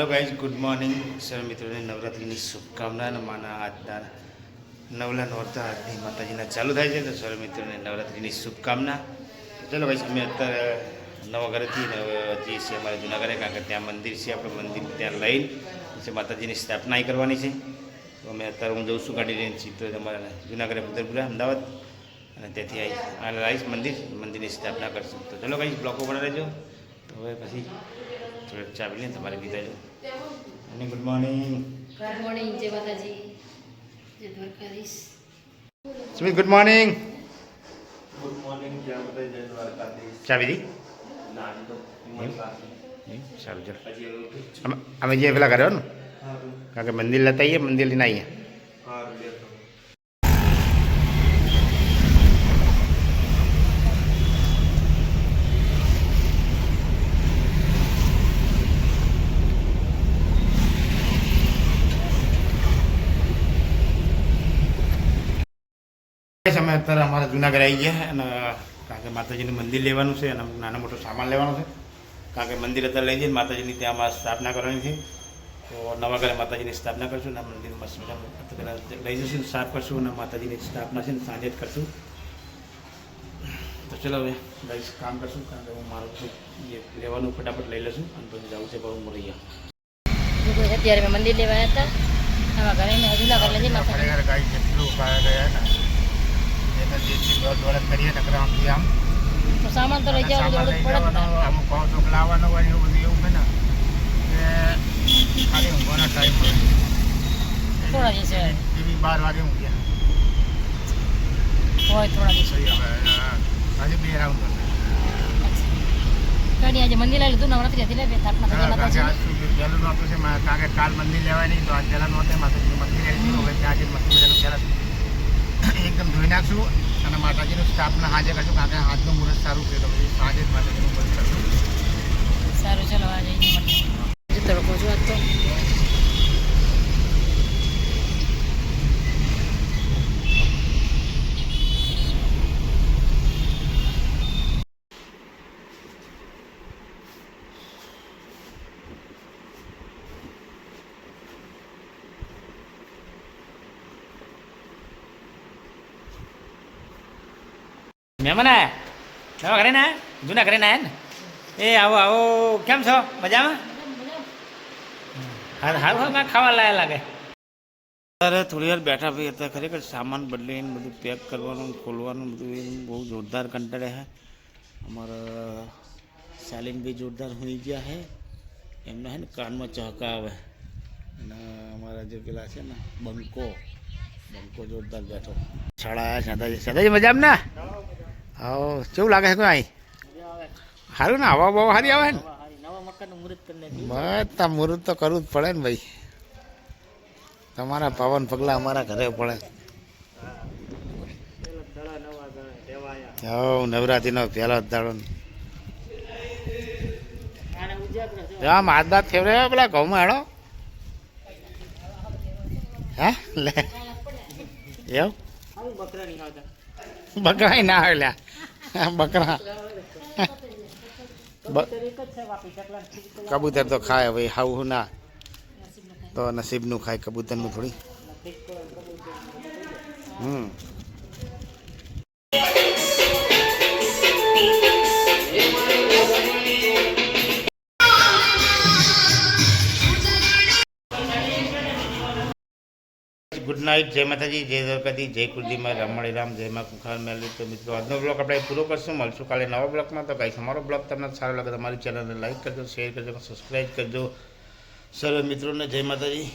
Hello guys good morning sir મિત્રોને નવરાત્રિની શુભકામના અને માના આજના નવલા નોરતા આજની માતાજીના ચાલુ થાય છે. તો સર મિત્રોને નવરાત્રિની શુભકામના. ચલો ભાઈ, અમે અત્યારે નવા ઘરેથી ને છે અમારે જૂનાગઢે કારણ કે ત્યાં મંદિર છે, આપણે મંદિર ત્યાં લઈને પછી માતાજીની સ્થાપના કરવાની છે. તો અમે અત્યારે હું જઉં છું ગાડી લઈને સીધો જ અમારા જૂનાગઢે ઘરે ઉદરપુરા અમદાવાદ. અને ત્યાંથી આવી આવીશ મંદિર, મંદિરની સ્થાપના કરશું. તો ચલો ભાઈ બ્લોકો પણ રહેજો તો હવે પછી થોડીક ચા પી લઈને તમારે બીજા છે. અને ગુડ મોર્નિંગ ગુડ મોર્નિંગ જય માતાજી. જય Dwarkadhish. Sumit good morning good morning જય માતાજી જય દ્વારકાધીશ. ચા પીધી ના તો? સારું ચાલો. અમે અમે જે પેલા કર્યો ને? કારણ કે મંદિર લેતા આવીએ મંદિર લઈને આવીએ સારું લેતો અમે અત્યારે અમારા જુનાગઢ આવી ગયા અને કારણ કે માતાજીનું મંદિર લેવાનું છે અને નાનો મોટો સામાન લેવાનો છે. કારણ કે મંદિર અત્યારે લઈ જઈને માતાજીની ત્યાં અમારે સ્થાપના કરવાની છે. તો નવા ઘરે માતાજીની સ્થાપના કરશું અને મંદિર મસ્ત પહેલાં લઈ જઈશું સાફ કરશું અને માતાજીની સ્થાપના છે ને સાંજે જ કરશું. તો ચલો હવે ગાઈસ કામ કરશું કારણ કે હું મારું થોડુંક જે લેવાનું ફટાફટ લઈ લઈશું અને પછી જવું છે બહુ મળી ગયા અત્યારે મેં મંદિર લેવા આવ્યા હતા. આમાં ઘરે મેં હજુ ના કરે જય માતાજી ખરેખર ગાઈ જેટલું ઉપાય ગયા ને એને જેટલી દોડ દોડ કરીએ નકર આમથી આમ. તો સામાન તો લઈ જવાનું લઈ પડે જ. અમુક ભાવ ચોક લાવવાનો હોય એવું બધું એવું છે ને કે ખાલી ઊંઘવાનો ટાઈમ હોય. થોડા હોય. એવી બાર વાગે ઊંઘ્યા હોય થોડા અ, હજી બે રાઉન્ડ કઈ આજે મંદિર લઈ લીધું નવરાત્રી હતી આજ પહેલું નહોતું છે કારણ કે કાલ મંદિર લેવાય નહીં તો આજ પહેલાં નહોતે માતાજીનું મંદિર આવી ગયું હવે ત્યાં આજે મંદિર પહેલાં ધોઈ નાખશું અને માતાજીનું સ્ટાફને હાજર કરશું કારણ કે હાથનું મુહૂર્ત સારું છે, તો પછી જ માતાજીનું મુહૂર્ત કરશું. સારું, ચલો આજે હજુ તડકો જો આજ તો મહેમાન આયા નવા ઘરે ના, જૂના ઘરે ના ને? એ આવો આવો, કેમ છો? મજામાં? હા હારું હા ખાવા લાયા લાગે. અત્યારે થોડી વાર બેઠા ભાઈ હતા ખરેખર સામાન બદલીને બધું પેક કરવાનું, ખોલવાનું, બધું બહુ જોરદાર કંટાળે હે. અમારા સાલિમભાઈ જોરદાર હોઈ ગયા હે. એમના હે ને કાનમાં ચહકા આવે. અને અમારા જે પેલા છે ને, બંકો બંકો જોરદાર બેઠો. આવ્યા સાદાજી સાદાજી મજામાં ના? હા કેવું લાગે છે કોઈ સારું ને, હવા બહુ સારી આવે ને? નવા મકાનનું મુહૂર્ત તો કરવું જ પડે ને ભાઈ. તમારા પાવન પગલા અમારા ઘરે પડે. હવ નવરાત્રીનો પહેલો દાડો હાથ દાંત ફેવરે પેલા ઘઉંમાં, હેડો. હા, લે. એવું? બકરા ના આવે લ્યા. બકરા. કબૂતર તો ખાય હવે હાવું ના. તો નસીબનું ખાય કબૂતરનું થોડી. હમ. ગુડ નાઇટ, જય માતાજી, જય દ્વારકાજી જય કુલદીમાં રમણી રામ, જય માં કુખાર મેળવી તો મિત્રો, આજનો બ્લોગ આપણે પૂરો કરશું. મળશું કાલે નવા બ્લોગમાં તો ગાઈસ અમારો બ્લોગ તમને સારો લાગે તમારી ચેનલને લાઈક કરજો શેર કરજો સબસ્ક્રાઈબ કરજો. સર્વે મિત્રોને જય માતાજી.